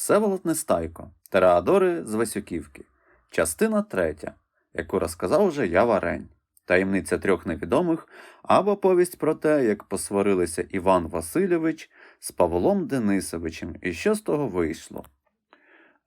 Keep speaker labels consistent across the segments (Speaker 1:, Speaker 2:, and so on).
Speaker 1: Всеволод Нестайко, Тереадори з Васюківки, частина третя, яку розказав вже я Варень, таємниця трьох невідомих або повість про те, як посварилися Іван Васильович з Павлом Денисовичем, і що з того вийшло.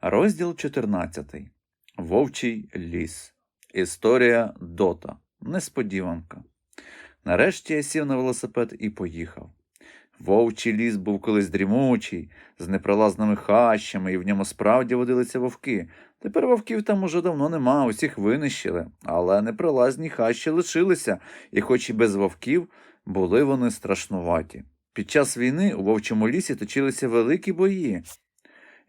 Speaker 1: Розділ 14. Вовчий ліс. Історія Дота. Несподіванка. Нарешті я сів на велосипед і поїхав. Вовчий ліс був колись дрімучий, з непролазними хащами, і в ньому справді водилися вовки. Тепер вовків там уже давно нема, усіх винищили, але непролазні хащі лишилися, і хоч і без вовків, були вони страшнуваті. Під час війни у вовчому лісі точилися великі бої.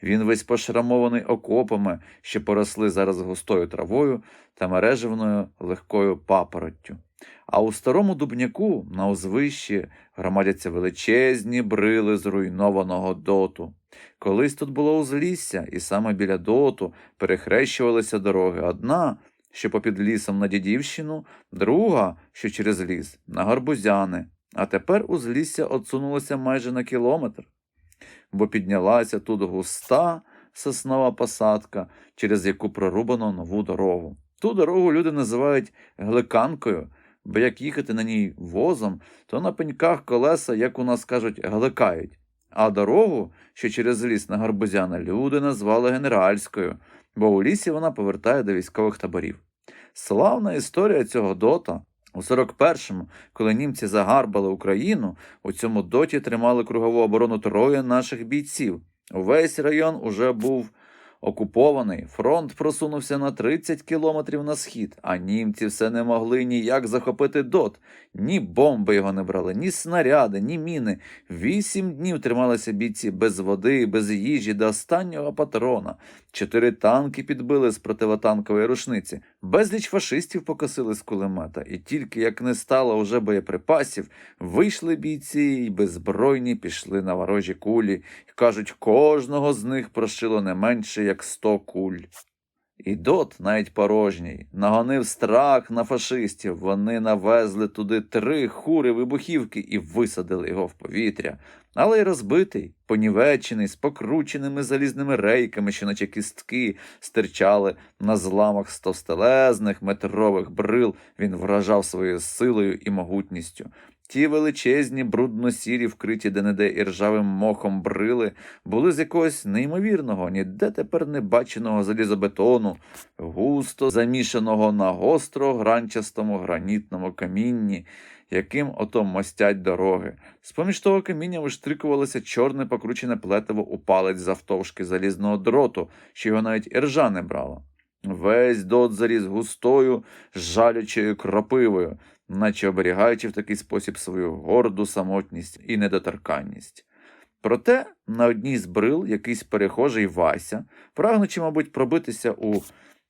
Speaker 1: Він весь пошрамований окопами, що поросли зараз густою травою та мережевною легкою папороттю. А у старому дубняку на узвищі громадяться величезні брили зруйнованого доту. Колись тут було узлісся, і саме біля доту перехрещувалися дороги. Одна, що попід лісом на Дідівщину, друга, що через ліс, на Гарбузяни. А тепер узлісся отсунулося майже на кілометр, бо піднялася тут густа соснова посадка, через яку прорубано нову дорогу. Ту дорогу люди називають гликанкою, бо як їхати на ній возом, то на пеньках колеса, як у нас кажуть, гликають. А дорогу, що через ліс на Гарбузяна, люди назвали генеральською, бо у лісі вона повертає до військових таборів. Славна історія цього дота. У 41-му, коли німці загарбали Україну, у цьому доті тримали кругову оборону троє наших бійців. Увесь район уже був окупований, фронт просунувся на 30 кілометрів на схід, а німці все не могли ніяк захопити дот. Ні бомби його не брали, ні снаряди, ні міни. Вісім днів трималися бійці без води, без їжі до останнього патрона. Чотири танки підбили з противотанкової рушниці. Безліч фашистів покосили з кулемета, і тільки як не стало уже боєприпасів, вийшли бійці й беззбройні пішли на ворожі кулі, і кажуть, кожного з них прошило не менше як сто куль. І дот, навіть порожній, нагонив страх на фашистів. Вони навезли туди три хури вибухівки і висадили його в повітря. Але й розбитий, понівечений, з покрученими залізними рейками, що наче кістки стирчали на зламах стовстелезних метрових брил, він вражав своєю силою і могутністю. Ті величезні, брудно-сірі, вкриті де-не-де іржавим мохом брили, були з якогось неймовірного, ніде тепер не баченого залізобетону, густо замішаного на гостро гранчастому гранітному камінні, яким ото мостять дороги. З-поміж того каміння виштрикувалося чорне покручене плетиво у палець завтовшки залізного дроту, що його навіть іржа не брала. Весь дот заріс густою, жалючою кропивою, наче оберігаючи в такий спосіб свою горду самотність і недоторканність. Проте на одній з брил якийсь перехожий Вася, прагнучи, мабуть, пробитися у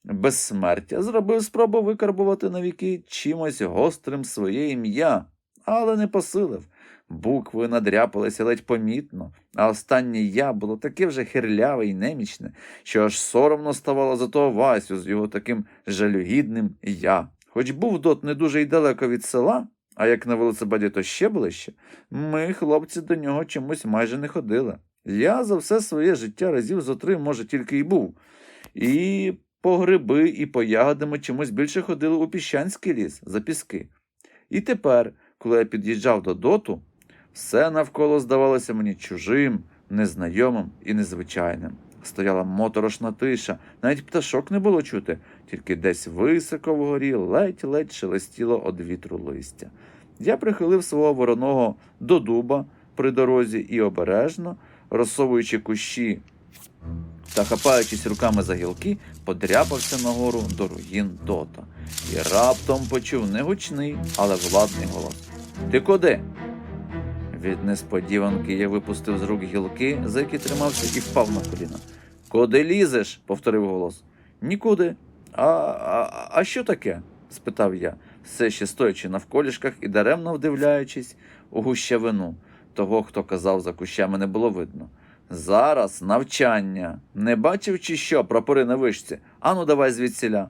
Speaker 1: безсмертя, зробив спробу викарбувати на віки чимось гострим своє ім'я, але не посилив. Букви надряпалися ледь помітно, а останнє я було таке вже хирляве і немічне, що аж соромно ставало за того Васю з його таким жалюгідним я. Хоч був дот не дуже й далеко від села, а як на велосипеді, то ще ближче, ми, хлопці, до нього чомусь майже не ходили. Я за все своє життя разів зо три, може, тільки й був. І по гриби, і по ягоди ми чомусь більше ходили у піщанський ліс за піски. І тепер, коли я під'їжджав до доту, все навколо здавалося мені чужим, незнайомим і незвичайним. Стояла моторошна тиша, навіть пташок не було чути, тільки десь високо вгорі ледь-ледь шелестіло од вітру листя. Я прихилив свого вороного до дуба при дорозі і обережно, розсовуючи кущі та хапаючись руками за гілки, подряпався нагору до руїн дота. І раптом почув не гучний, але владний голос. Ти куди? Від несподіванки я випустив з рук гілки, за які тримався, і впав на коліна. Куди лізеш? повторив голос. Нікуди. А, а, а що таке? спитав я, все ще стоячи навколішках і даремно вдивляючись у гущавину. Того, хто казав за кущами, не було видно. Зараз навчання. Не бачив, чи що, прапори на вишці? Ану, давай звідсіля.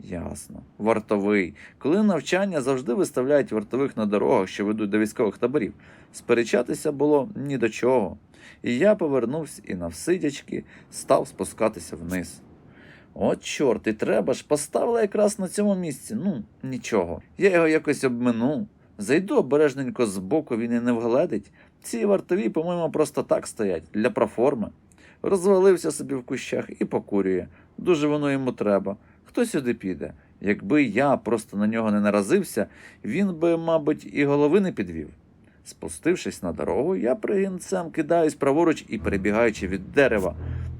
Speaker 1: Ясно. Вартовий. Коли навчання завжди виставляють вартових на дорогах, що ведуть до військових таборів. Сперечатися було ні до чого. І я повернувся і навсидячки став спускатися вниз. От чорт, і треба ж, поставила якраз на цьому місці. Ну, нічого. Я його якось обмину. Зайду обережненько збоку, він і не вгледить. Ці вартові, по-моєму, просто так стоять, для проформи. Розвалився собі в кущах і покурює. Дуже воно йому треба. Хто сюди піде? Якби я просто на нього не наразився, він би, мабуть, і голови не підвів. Спустившись на дорогу, я пригінцем кидаюсь праворуч і, перебігаючи від дерева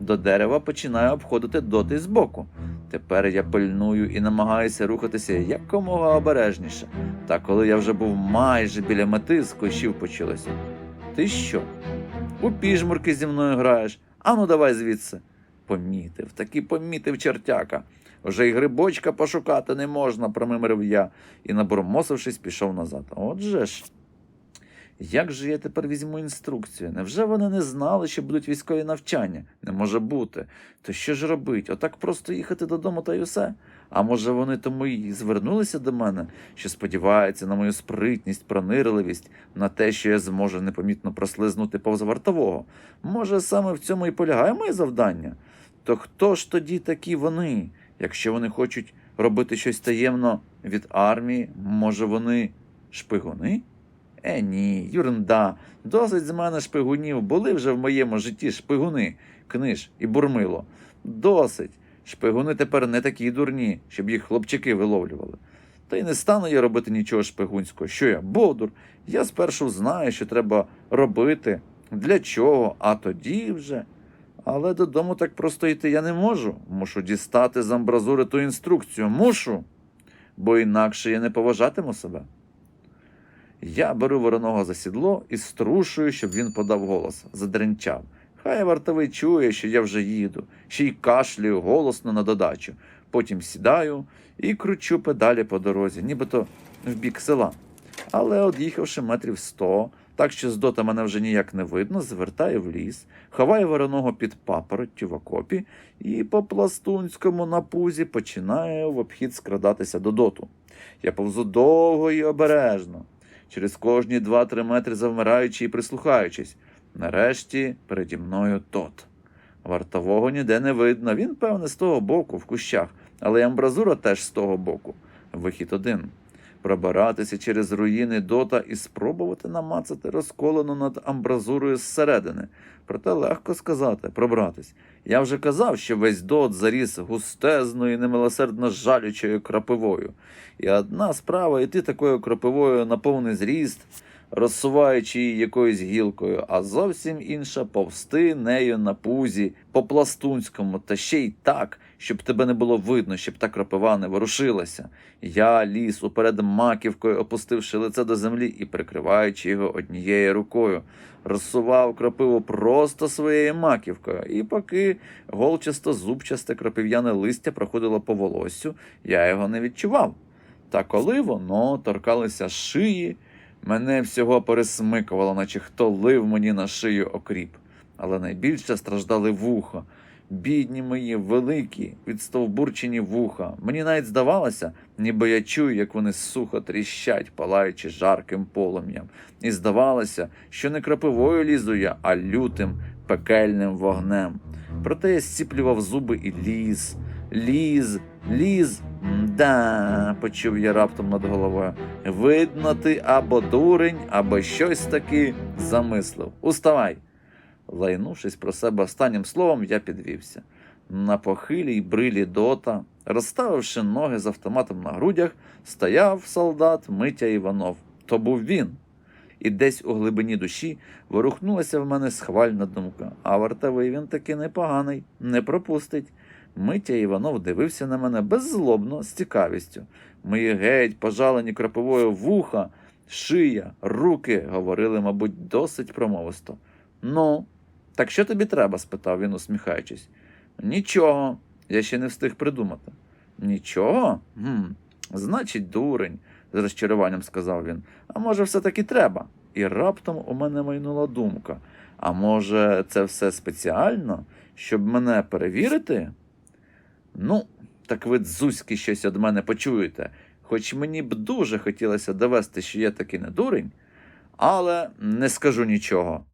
Speaker 1: до дерева, починаю обходити доти збоку. Тепер я пильную і намагаюся рухатися якомога обережніше. Та коли я вже був майже біля мети, з кущів почалося. Ти що? У піжмурки зі мною граєш? Ану, давай звідси. Помітив, таки помітив чертяка. Вже й грибочка пошукати не можна, промимрив я і, набурмосившись, пішов назад. Отже ж. Як же я тепер візьму інструкцію? Невже вони не знали, що будуть військові навчання? Не може бути. То що ж робить? Отак просто їхати додому та й усе? А може вони тому й звернулися до мене, що сподіваються на мою спритність, пронирливість, на те, що я зможу непомітно прослизнути повз вартового? Може, саме в цьому і полягає моє завдання? То хто ж тоді такі вони? Якщо вони хочуть робити щось таємно від армії, може вони шпигуни? Е, ні, юрнда. Досить з мене шпигунів. Були вже в моєму житті шпигуни, книж і бурмило. Досить. Шпигуни тепер не такі дурні, щоб їх хлопчики виловлювали. Та й не стану я робити нічого шпигунського. Що я, бодур? Я спершу знаю, що треба робити, для чого, а тоді вже. Але додому так просто йти я не можу. Мушу дістати з амбразури ту інструкцію. Мушу, бо інакше я не поважатиму себе. Я беру вороного за сідло і струшую, щоб він подав голос, задренчав. Хай вартовий чує, що я вже їду, ще й кашлюю голосно на додачу. Потім сідаю і кручу педалі по дорозі, нібито в бік села. Але, од'їхавши метрів сто, так що з дота мене вже ніяк не видно, звертаю в ліс, ховаю вороного під папороттю в окопі і по пластунському на пузі починаю в обхід скрадатися до доту. Я повзу довго і обережно через кожні два-три метри завмираючи і прислухаючись. Нарешті переді мною тот. Вартового ніде не видно. Він, певне, з того боку, в кущах, але й амбразура теж з того боку. Вихід один. Пробиратися через руїни дота і спробувати намацати розколену над амбразурою зсередини. Проте легко сказати, пробратись. Я вже казав, що весь дот заріс густезною, немилосердно жалючою крапивою. І одна справа йти такою крапивою на повний зріст, розсуваючи її якоюсь гілкою, а зовсім інша повсти нею на пузі, по пластунському, та ще й так, щоб тебе не було видно, щоб та крапива не ворушилася. Я ліз уперед маківкою, опустивши лице до землі і прикриваючи його однією рукою, розсував крапиву просто своєю маківкою, і поки голчасто зубчасте крапив'яне листя проходило по волоссю, я його не відчував. Та коли воно торкалося шиї, мене всього пересмикувало, наче хто лив мені на шию окріп. Але найбільше страждали вуха. Бідні мої великі, відстовбурчені вуха. Мені навіть здавалося, ніби я чую, як вони сухо тріщать, палаючи жарким полум'ям. І здавалося, що не крапивою лізу я, а лютим пекельним вогнем. Проте я зціплював зуби і ліз, ліз, ліз. Да, почув я раптом над головою. Видно, ти або дурень, або щось таки замислив. Уставай. Лайнувшись про себе останнім словом, я підвівся. На похилій брилі дота, розставивши ноги з автоматом на грудях, стояв солдат Митя Іванов. То був він. І десь у глибині душі ворухнулася в мене схвальна думка. А вартовий він таки непоганий, не пропустить. Митя Іванов дивився на мене беззлобно, з цікавістю. Мої геть, пожалені краповою вуха, шия, руки говорили, мабуть, досить промовисто. Ну, так що тобі треба? спитав він, усміхаючись. Нічого, я ще не встиг придумати. Нічого? Гм, Значить, дурень, з розчаруванням сказав він. А може, все-таки треба? І раптом у мене майнула думка. А може, це все спеціально, щоб мене перевірити? Ну, так ви дзузьки щось від мене почуєте, хоч мені б дуже хотілося довести, що я таки не дурень, але не скажу нічого.